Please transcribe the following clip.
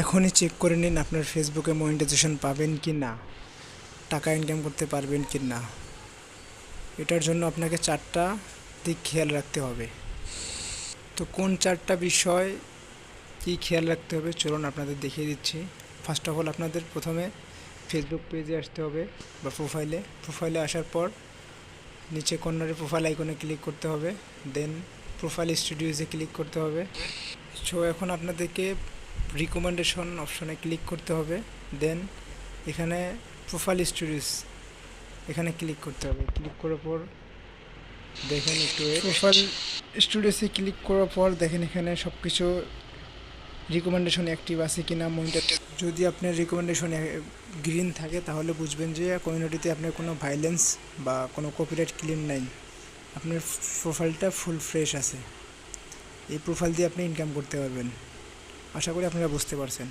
এখনই চেক করে নিন আপনার ফেসবুকে মনিটাইজেশন পাবেন কি না, টাকা ইনকাম করতে পারবেন কি না। এটার জন্য আপনাকে চারটা দিক খেয়াল রাখতে হবে। তো কোন চারটা বিষয় কি খেয়াল রাখতে হবে চলুন আপনাদের দেখিয়ে দিচ্ছি। ফার্স্ট অফ অল আপনাদের প্রথমে ফেসবুক পেজে আসতে হবে বা প্রোফাইলে প্রোফাইলে আসার পর নিচে কর্নারে প্রোফাইল আইকনে ক্লিক করতে হবে। দেন প্রোফাইল স্টুডিওজে ক্লিক করতে হবে। সো এখন আপনাদেরকে রিকমেন্ডেশন অপশনে ক্লিক করতে হবে দেন এখানে প্রোফাইল স্টুডিওস এখানে ক্লিক করতে হবে। ক্লিক করার পর দেখেন একটু প্রোফাইল স্টুডিওসে ক্লিক করার পর দেখেন এখানে সব কিছু রিকমেন্ডেশন অ্যাক্টিভ আছে কিনা মনিটর যদি আপনার রিকমেন্ডেশন গ্রিন থাকে, তাহলে বুঝবেন যে কমিউনিটিতে আপনার কোনো ভাইলেন্স বা কোনো কপিরাইট ক্লিন নাই। আপনার প্রোফাইলটা ফুল ফ্রেশ আছে। এই প্রোফাইল দিয়ে আপনি ইনকাম করতে পারবেন। আশা করি আপনারা বুঝতে পারছেন।